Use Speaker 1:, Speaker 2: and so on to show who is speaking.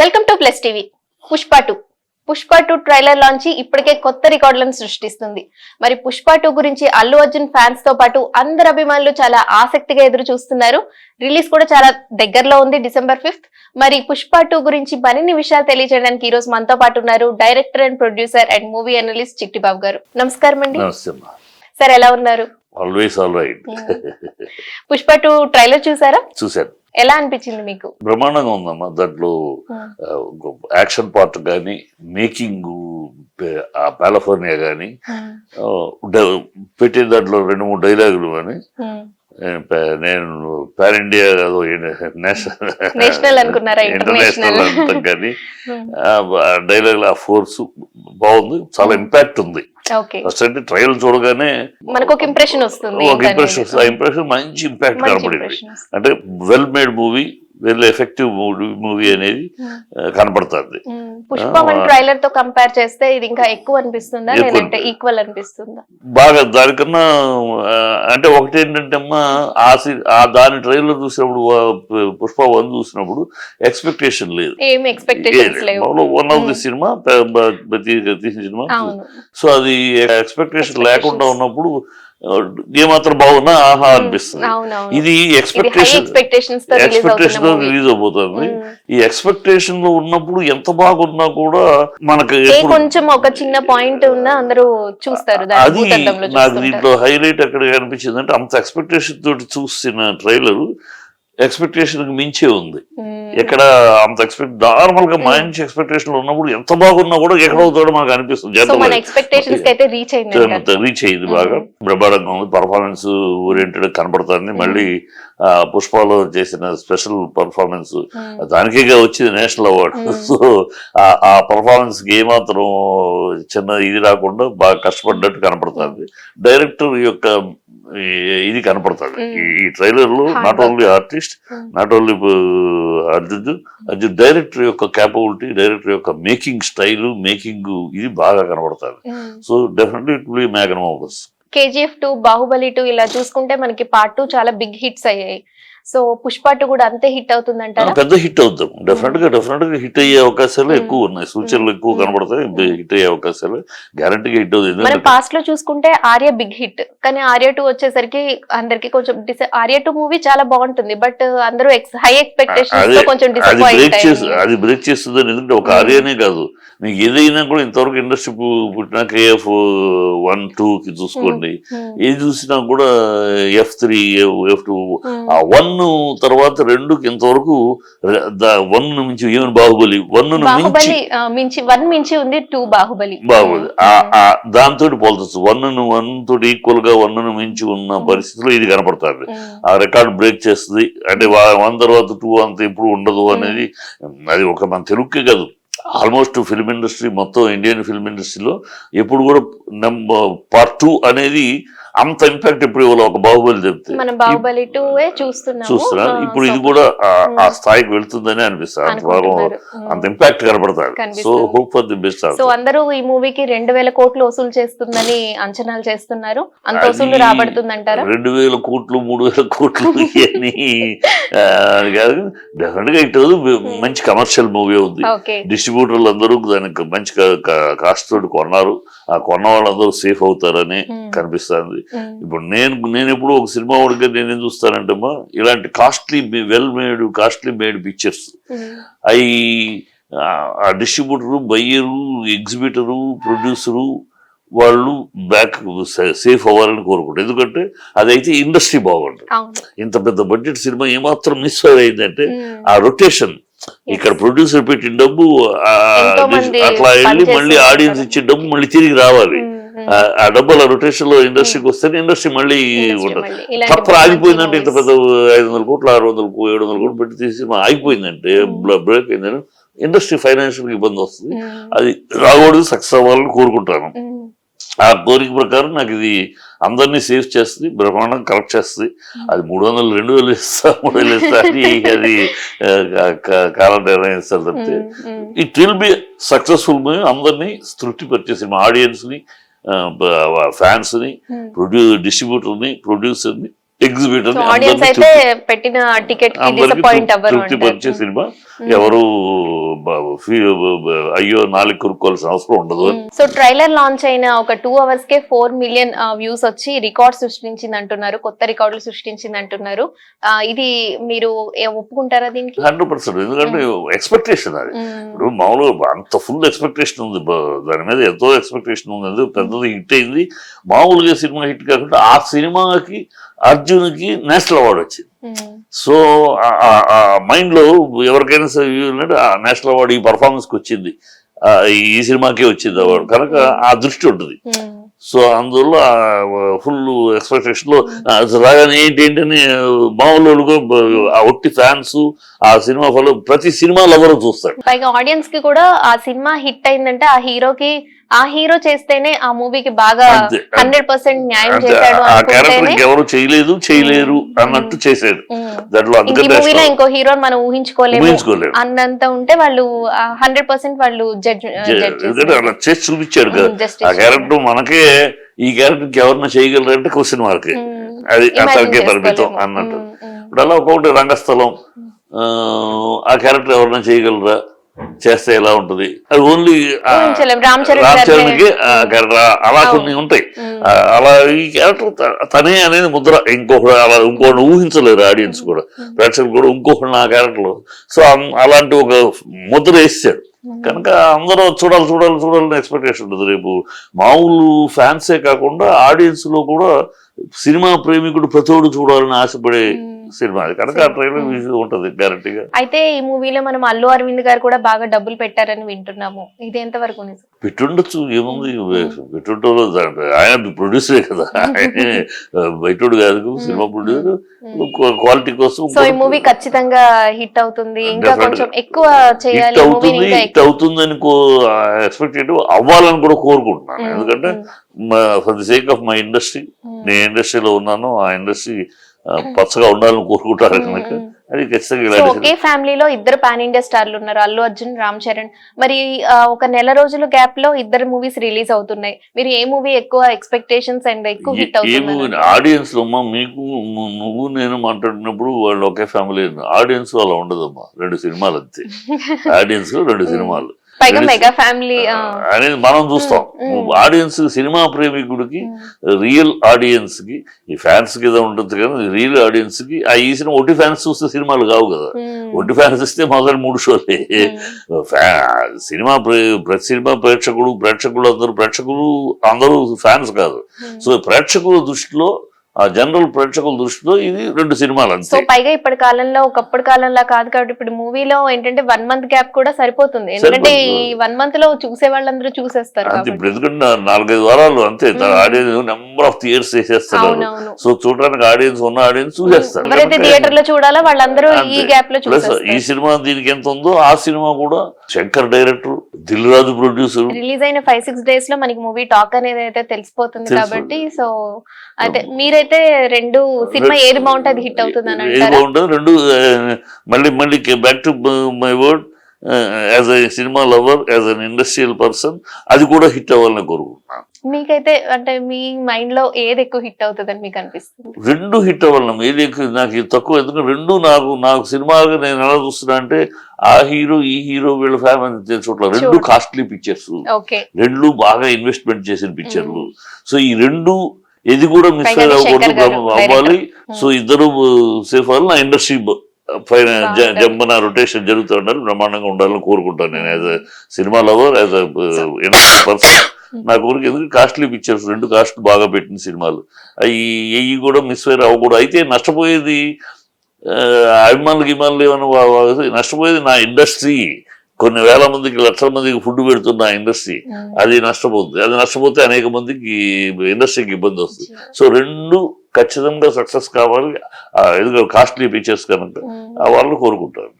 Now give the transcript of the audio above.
Speaker 1: Welcome to plus TV Pushpa two Pushpa two trailer launch ఇప్పటికే కొత్త రికార్డులను సృష్టిస్తుంది. మరి పుష్ప టూ గురించి అల్లు అర్జున్ ఫ్యాన్స్తో పాటు అందరు అభిమానులు చాలా ఆసక్తిగా ఎదురు చూస్తున్నారు. రిలీజ్ కూడా చాలా దగ్గరలో ఉంది డిసెంబర్ ఫిఫ్త్ మరి పుష్ప టూ గురించి మరిన్ని విషయాలు తెలియజేయడానికి ఈ రోజు మనతో పాటు ఉన్నారు director and producer and movie analyst Chittibabu garu. నమస్కారం అండి. సార్ ఎలా ఉన్నారు?
Speaker 2: Always all right
Speaker 1: Pushpa two trailer చూసారా?
Speaker 2: చూశాను.
Speaker 1: ఎలా అనిపించింది మీకు?
Speaker 2: బ్రహ్మాండంగా ఉందమ్మా. దాంట్లో యాక్షన్ పార్ట్ కానీ మేకింగ్ ఆ పాలఫోర్నియా కానీ పెట్టే దాంట్లో రెండు మూడు డైలాగులు కానీ నేను పాన్ ఇండియా కాదు నేషనల్ ఇంటర్నేషనల్ అంటాం కానీ డైలాగ్ ఆ ఫోర్స్ బాగుంది చాలా ఇంపాక్ట్ ఉంది. ఫస్ట్ అంటే ట్రయల్ చూడగానే
Speaker 1: మనకు ఒక ఇంప్రెషన్ వస్తుంది
Speaker 2: ఒక ఇంప్రెషన్ ఆ ఇంప్రెషన్ మంచి ఇంపాక్ట్ కనపడింది. అంటే well made movie well effective movie అనేది ఆ, కనపడుతుంది.
Speaker 1: మ్మ్. పుష్ప ట్రైలర్తో కంపేర్ చేస్తే ఇది ఇంకా ఎక్కువ అనిపిస్తుందా? లేదంటే ఈక్వల్ అనిపిస్తుందా?
Speaker 2: బాగా దానికన్నా అంటే ఒకటి ఏంటంటే అమ్మా ఆ ఆ దాని ట్రైలర్ చూసినప్పుడు పుష్ప వన్ చూసినప్పుడు ఎక్స్పెక్టేషన్ లేదు. వన్ ఆఫ్ ది సినిమా తీసిన సినిమా సో అది ఎక్స్పెక్టేషన్ లేకుండా. ఉన్నప్పుడు ఏమాత్రం బాగున్నా ఆహా అనిపిస్తుంది. ఇది ఎక్స్పెక్టేషన్
Speaker 1: ఎక్స్పెక్టేషన్స్తో రిలీజ్
Speaker 2: ఎక్స్పెక్టేషన్ అవబోతుంది ఈ ఎక్స్పెక్టేషన్లో ఉన్నప్పుడు ఎంత బాగున్నా కూడా మనకు
Speaker 1: కొంచెం ఒక చిన్న పాయింట్ ఉన్నా అందరూ చూస్తారు
Speaker 2: అది నాకు దీంట్లో హైలైట్ ఎక్కడ కనిపించింది అంటే అంత ఎక్స్పెక్టేషన్ తోటి చూసిన ట్రైలర్ ఎక్స్పెక్టేషన్కి మించే ఉంది.
Speaker 1: మ్మ్.
Speaker 2: ఎక్కడ అంత ఎక్స్పెక్ట్ నార్మల్గా మంచి ఎక్స్పెక్టేషన్ ఉన్నప్పుడు ఎంత బాగున్నా కూడా ఎక్కడ అవుతాడో మనకు అనిపిస్తుంది
Speaker 1: రీచ్ అయింది
Speaker 2: బాగా. బ్రహ్మాండంగా ఉంది. పర్ఫార్మెన్స్ ఓరియంటెడ్ కనబడుతుంది. మళ్ళీ ఆ, పుష్పలో చేసిన స్పెషల్ పర్ఫార్మెన్స్ దానికే వచ్చింది నేషనల్ అవార్డు. సో ఆ- పర్ఫార్మెన్స్కి ఏమాత్రం చిన్న ఇది రాకుండా బాగా కష్టపడ్డట్టు కనపడుతుంది. డైరెక్టర్ యొక్క ఇది కనపడుతుంది
Speaker 1: Mm.
Speaker 2: ఈ-
Speaker 1: ట్రైలర్లో
Speaker 2: not. Only artist. Not only Arjun Arjun director యొక్క క్యాపబిలిటీ డైరెక్టర్ యొక్క మేకింగ్ స్టైల్ మేకింగ్ ఇది బాగా కనబడుతుంది so definitely it will
Speaker 1: KGF two Baahubali two ఇలా చూసుకుంటే మనకి పార్ట్ టూ చాలా బిగ్ హిట్స్ అయ్యాయి సో పుష్ప టూ కూడా అంతే హిట్ అవుతుందంటారా?
Speaker 2: పెద్ద హిట్ అవుతాం డెఫినెట్గా డెఫినెట్గా హిట్ అయ్యే అవకాశాలు. ఎక్కువ ఉన్నాయి. సూచనలు ఎక్కువ. కనబడతాయి. హిట్ అయ్యే అవకాశాలు. గ్యారంటీగా హిట్ అవుతుంది
Speaker 1: మనం పాస్ట్లో చూసుకుంటే ఆర్య బిగ్ హిట్ కానీ ఆర్య టూ వచ్చేసరికి అందరికి కొంచెం ఆర్య టూ మూవీ చాలా బాగుంటుంది. బట్ అందరూ హై తో కొంచెం డిసప్పాయింట్
Speaker 2: బ్రేక్ చేసి అది బ్రేక్ చేస్తుంది ఎందుకంటే ఒక. ఆర్యనే కాదు. మీకు ఏదైనా కూడా ఇంతవరకు ఇండస్ట్రీ పుట్టిన కేఎఫ్ వన్ టూ కి చూసుకోండి. ఏది చూసినా కూడా ఎఫ్ త్రీ ఎఫ్ టూ ఆ వన్ తర్వాత రెండుకి ఇంతవరకు వన్ మించి ఈవెన్ బాహుబలి వన్ మించి
Speaker 1: బాహుబలి వన్ మించి ఉంది టూ బాహుబలి.
Speaker 2: బాగుంది దాంతో పోల్చచ్చు. వన్ వన్ తోటి ఈక్వల్గా వన్ మించి ఉన్న. పరిస్థితిలో ఇది కనపడుతుంది. ఆ రికార్డ్ బ్రేక్ చేస్తుంది. అంటే వన్ తర్వాత టూ అంత ఎప్పుడు ఉండదు అనేది అది ఒక మన తెలుగుకే కాదు. ఆల్మోస్ట్ ఫిల్మ్ ఇండస్ట్రీ మొత్తం ఇండియన్ ఫిల్మ్ ఇండస్ట్రీలో ఎప్పుడు కూడా నెంబర్ పార్ట్ టూ అనేది అంత ఇంపాక్ట్ ఎప్పుడు ఇవ్వాలి ఒక బాహుబలి చెప్తే.
Speaker 1: మనం బాహుబలి ఆ,
Speaker 2: ఇప్పుడు ఇది కూడా ఆ- ఆ
Speaker 1: Mm.
Speaker 2: స్థాయికి వెళ్తుందని అనిపిస్తుంది. అంత ఇంపాక్ట్ కనపడతాడు so. Hope for the best
Speaker 1: so అందరూ ఈ మూవీకి రెండు వేల కోట్లు వసూలు చేస్తుందని అంచనాలు చేస్తున్నారు. అంత వసూలు రాబడుతుందంటారా?
Speaker 2: రెండు వేల కోట్లు మూడు వేల కోట్లు అని కాదు. డెఫినెట్గా ఇటు మంచి కమర్షియల్ మూవీ ఉంది. డిస్ట్రిబ్యూటర్లు అందరూ దానికి మంచి కాస్ట్ తోటి కొన్నారు. ఆ కొన్న వాళ్ళందరూ సేఫ్ అవుతారని
Speaker 1: ఉమ్,
Speaker 2: కనిపిస్తుంది. ఇప్పుడు నేను నేను ఎప్పుడు ఒక సినిమా వాడిగా నేనేం చూస్తానంటే అమ్మా ఇలాంటి costly well made costly made pictures అవి ఆ డిస్ట్రిబ్యూటరు బయ్యరు ఎగ్జిబిటరు ప్రొడ్యూసరు వాళ్ళు బ్యాక్ సేఫ్ అవ్వాలని కోరుకుంటారు. ఎందుకంటే అదైతే ఇండస్ట్రీ బాగుంటుంది. ఇంత పెద్ద బడ్జెట్ సినిమా ఏమాత్రం మిస్ అయిందంటే
Speaker 1: ఉమ్,
Speaker 2: ఆ రొటేషన్ ఇక్కడ ప్రొడ్యూసర్ పెట్టిన డబ్బు అట్లా వెళ్ళి మళ్ళీ ఆడియన్స్. ఇచ్చే డబ్బు మళ్ళీ తిరిగి రావాలి.
Speaker 1: ఉమ్,
Speaker 2: ఆ- ఆ డబ్బు అలా రొటేషన్లో ఇండస్ట్రీకి వస్తేనే ఇండస్ట్రీ మళ్ళీ ఉండదు. తప్ప ఆగిపోయిందంటే ఇంత. పెద్ద ఐదు వందల కోట్లు ఆరు వందల ఏడు వందల కోట్లు పెట్టి తీసి ఆగిపోయిందంటే
Speaker 1: Mm.
Speaker 2: బ్రేక్ అయిందని ఇండస్ట్రీ ఫైనాన్షియల్ ఇబ్బంది వస్తుంది.
Speaker 1: ఉమ్,
Speaker 2: అది రాకూడదు సక్సెస్ అవ్వాలని కోరుకుంటాను.
Speaker 1: ఉమ్,
Speaker 2: ఆ కోరిక ప్రకారం నాకు ఇది అందరినీ సేవ్ చేస్తుంది బ్రహ్మాండం కరెక్ట్ చేస్తుంది. అది మూడు వందలు రెండు వేలు ఇస్తా మూడు వేలు ఇస్తా అని అది కాలం నిర్ణయిస్తారు తప్పితే. It will be successful movie అందరినీ తృప్తిపరిచేసి మా ఆడియన్స్ ని ఫ్యాన్స్ని
Speaker 1: ఉమ్,
Speaker 2: ప్రొడ్యూ డిస్ట్రిబ్యూటర్ని ప్రొడ్యూసర్ని ఎగ్జిబిట్
Speaker 1: సో ఆడియన్స్ అయితే పెట్టిన టికెట్కి డిసప్పాయింట్ అవ్వరు
Speaker 2: సినిమా. ఎవరు బ- బ- అయ్యో నాలుగు కొనుక్కోవాల్సిన అవసరం ఉండదు. అని
Speaker 1: సో ట్రైలర్ లాంచ్ అయిన ఒక టూ అవర్స్ కే ఫోర్ మిలియన్ వ్యూస్ వచ్చి రికార్డ్ సృష్టించింది అంటున్నారు కొత్త రికార్డులు సృష్టించింది అంటున్నారు ఇది మీరు ఏ- ఒప్పుకుంటారా దీనికి?
Speaker 2: Hundred percent. ఎందుకంటే ఎక్స్పెక్టేషన్ అది.
Speaker 1: మ్మ్.
Speaker 2: ఇప్పుడు మామూలుగా అంత ఫుల్ ఎక్స్పెక్టేషన్ ఉంది. దాని మీద ఎంతో ఎక్స్పెక్టేషన్ ఉంది. అది పెద్దది హిట్ అయింది. మామూలుగా సినిమా హిట్ కాకుండా ఆ సినిమాకి అర్జున్కి నేషనల్ అవార్డు వచ్చింది. సో ఆ- మైండ్లో ఎవరికైనా సరే ఆ నేషనల్ అవార్డు ఈ పర్ఫార్మెన్స్కి వచ్చింది. ఈ సినిమాకే వచ్చింది అవార్డు. కనుక ఆ దృష్టి ఉంటుంది. సో అందువల్ల ఫుల్ ఎక్స్పెక్టేషన్లో రాగానే ఏంటి ఏంటని మామూలు ఆ ఒట్టి ఫ్యాన్స్ ఆ సినిమా ఫలో ప్రతి సినిమాలో లవర్ చూస్తాడు.
Speaker 1: పైగా ఆడియన్స్కి కూడా ఆ సినిమా హిట్ అయిందంటే ఆ హీరోకి ఆ హీరో చేస్తేనే ఆ మూవీకి బాగా. హండ్రెడ్ పర్సెంట్ న్యాయం చేశాడు
Speaker 2: ఆ క్యారెక్టర్ ఎవరు చేయలేదు చేయలేరు అన్నట్టు చేశాడు. దాంట్లో
Speaker 1: ఈ మూవీలో ఇంకో హీరోని మనం ఊహించుకోలేము. అన్నంత ఉంటే వాళ్ళు హండ్రెడ్ పర్సెంట్ వాళ్ళు జడ్జ్
Speaker 2: అలా చేసి చూపించాడు కదా. ఆ క్యారెక్టర్ మనకే ఈ క్యారెక్టర్ ఎవరన్నా చేయగలరు అంటే క్వశ్చన్ మార్క్ అది అతనికే పరిమితం అన్నట్టు. ఇప్పుడు అలా ఒక్కొక్కటి రంగస్థలం ఆ, ఆ క్యారెక్టర్ ఎవరైనా చేయగలరా? చేస్తే ఎలా ఉంటది. అది ఓన్లీ.
Speaker 1: రామ్.
Speaker 2: చరణ్కి అలా. కొన్ని ఉంటాయి. అలా ఈ క్యారెక్టర్ తనే అనేది ముద్ర. ఇంకొకటి అలా ఇంకోటి ఊహించలేరు ఆడియన్స్ కూడా. ప్రేక్షకులు కూడా ఇంకొకటి ఆ క్యారెక్టర్ సో అలాంటి ఒక ముద్ర వేసాడు కనుక అందరూ చూడాలి చూడాలి చూడాలని ఎక్స్పెక్టేషన్ ఉంటుంది. రేపు మామూలు ఫ్యాన్సే కాకుండా ఆడియన్స్లో కూడా సినిమా ప్రేమికుడు ప్రతోడు చూడాలని ఆశపడే సినిమా అది. కనుక ఆ ట్రైలర్ ఉంటుంది గ్యారంటీగా
Speaker 1: అయితే ఈ మూవీలో మనం అల్లు అరవింద్ గారు కూడా బాగా డబ్బులు పెట్టారని వింటున్నాము. ఇది ఎంత వరకు నిజం?
Speaker 2: పెట్టుండొచ్చు ఏముంది? పెట్టుంటో ఆయన ప్రొడ్యూసరే కదా. బయటోడు కాదు సినిమా ప్రొడ్యూసర్ క్వాలిటీ కోసం
Speaker 1: సో ఈ మూవీ ఖచ్చితంగా హిట్ అవుతుంది. ఇంకా. కొంచెం ఎక్కువ చేయాలి
Speaker 2: హిట్ అవుతుంది హిట్ అవుతుందని ఎక్స్పెక్ట్ చేయడం అవ్వాలని కూడా కోరుకుంటున్నాను. ఎందుకంటే for the sake of my industry నేను ఇండస్ట్రీలో ఉన్నాను ఆ ఇండస్ట్రీ పచ్చగా ఉండాలని కోరుకుంటారు కనుక. అది ఖచ్చితంగా
Speaker 1: ఒకే ఫ్యామిలీలో ఇద్దరు పాన్ ఇండియా స్టార్లు ఉన్నారు అల్లు అర్జున్ రామ్ చరణ్. మరి ఒక నెల రోజుల గ్యాప్లో ఇద్దరు మూవీస్ రిలీజ్ అవుతున్నాయి. మీరు ఏ మూవీ ఎక్కువ ఎక్స్పెక్టేషన్స్ అండ్ ఎక్కువ హిట్ అవుతుంది
Speaker 2: ఆడియన్స్ అమ్మా మీకు నువ్వు నేను మాట్లాడినప్పుడు వాళ్ళు ఒకే ఫ్యామిలీ ఆడియన్స్ అలా ఉండదమ్మా రెండు సినిమాలు అంతే. ఆడియన్స్ రెండు సినిమాలు.
Speaker 1: పైగా
Speaker 2: రెండు
Speaker 1: మెగా ఫ్యామిలీ
Speaker 2: అనేది మనం చూస్తాం.
Speaker 1: మ్మ్.
Speaker 2: ఆడియన్స్ సినిమా ప్రేమికుడికి రియల్ ఆడియన్స్కి ఈ ఫ్యాన్స్కి ఏదో ఉంటుంది కానీ రియల్ ఆడియన్స్కి ఆ ఈ సినిమా ఒట్టి ఫ్యాన్స్ చూస్తే సినిమాలు కావు కదా. ఒట్టి ఫ్యాన్స్ ఇస్తే మొదటి మూడు షోలే సినిమా ప్రే- ప్రతి సినిమా ప్రేక్షకుడు ప్రేక్షకులు అందరూ ప్రేక్షకులు అందరూ ఫ్యాన్స్ కాదు. సో ప్రేక్షకుల దృష్టిలో ఆ జనరల్ ప్రేక్షకుల దృష్టిలో ఇది రెండు సినిమాలు
Speaker 1: సో పైగా ఇప్పటి కాలంలో ఒకప్పటి కాలంలో కాదు కాబట్టి ఇప్పుడు మూవీలో ఏంటంటే వన్ మంత్ గ్యాప్ కూడా సరిపోతుంది. ఎందుకంటే ఈ. వన్ మంత్లో చూసే వాళ్ళందరూ చూసేస్తారు
Speaker 2: అంతే ఇప్పుడు ఎందుకంటే నాలుగైదు వారాలు అంతే ఆడియన్స్ నెంబర్ ఆఫ్ థియేటర్స్ వేసేస్తారు.
Speaker 1: అవునవును.
Speaker 2: సో చూడడానికి ఆడియన్స్ ఉన్న ఆడియన్స్ చూసేస్తారు.
Speaker 1: ఎవరైతే థియేటర్లో చూడాలో వాళ్ళందరూ ఈ. గ్యాప్లో
Speaker 2: ప్లస్ ఈ
Speaker 1: చూసేస్తారు.
Speaker 2: సినిమా దీనికి ఎంత ఉందో ఆ సినిమా కూడా Shankar director Dil Raju producer.
Speaker 1: Release అయిన ఫైవ్ సిక్స్ డేస్లో మనకి మూవీ టాక్ అనేది అయితే తెలిసిపోతుంది
Speaker 2: తెలుసు.
Speaker 1: కాబట్టి సో అయితే మీరైతే రెండు సినిమా ఏది బాగుంటే అది హిట్ అవుతుంది అని
Speaker 2: ఏది
Speaker 1: అంటారా?
Speaker 2: బాగుంటుంది? రెండు మళ్ళీ మళ్ళీ back to my word as a cinema lover as an industrial person అది కూడా హిట్ అవ్వాలని కోరుకుంటున్నాను.
Speaker 1: మీకైతే అంటే మీ మైండ్లో ఏది ఎక్కువ హిట్ అవుతుంది అని మీకు అనిపిస్తుంది
Speaker 2: రెండు హిట్ అవ్వాలి ఏది ఎక్కువ నాకు ఇది తక్కువ. ఎందుకంటే రెండు నాకు నాకు సినిమాగా నేను ఎలా చూస్తున్నా అంటే ఆ హీరో ఈ హీరో వీళ్ళ ఫ్యామిలీ చోట్ల రెండు కాస్ట్లీ పిక్చర్స్. రెండు బాగా ఇన్వెస్ట్మెంట్ చేసిన పిక్చర్లు. సో ఈ రెండు ఇది కూడా మిస్ అవ్వకూడదు అవ్వాలి. సో ఇద్దరు సేఫ్ అవ్వాలి. నా ఇండస్ట్రీ పైన జ-
Speaker 1: బాగుండాలి.
Speaker 2: జంబన రొటేషన్ జరుగుతూ ఉండాలి. బ్రహ్మాండంగా ఉండాలని కోరుకుంటాను నేను. As a cinema lover as a industry person. నా కోరిక ఎందుకంటే కాస్ట్లీ పిక్చర్స్ రెండు కాస్ట్ బాగా పెట్టిన సినిమాలు. అవి అవి కూడా మిస్ ఫైర్ అవ్వకూడదు అయితే నష్టపోయేది అభిమానులు గిమానులు ఏమైనా నష్టపోయేది నా ఇండస్ట్రీ. కొన్ని వేల మందికి లక్షల మందికి ఫుడ్ పెడుతున్న ఇండస్ట్రీ. అది నష్టపోతుంది అది నష్టపోతే అనేక మందికి ఇండస్ట్రీకి ఇబ్బంది వస్తుంది. సో రెండు ఖచ్చితంగా సక్సెస్ కావాలి. ఎందుకంటే కాస్ట్లీ పిక్చర్స్ కనుక ఆ వాళ్ళు కోరుకుంటారు.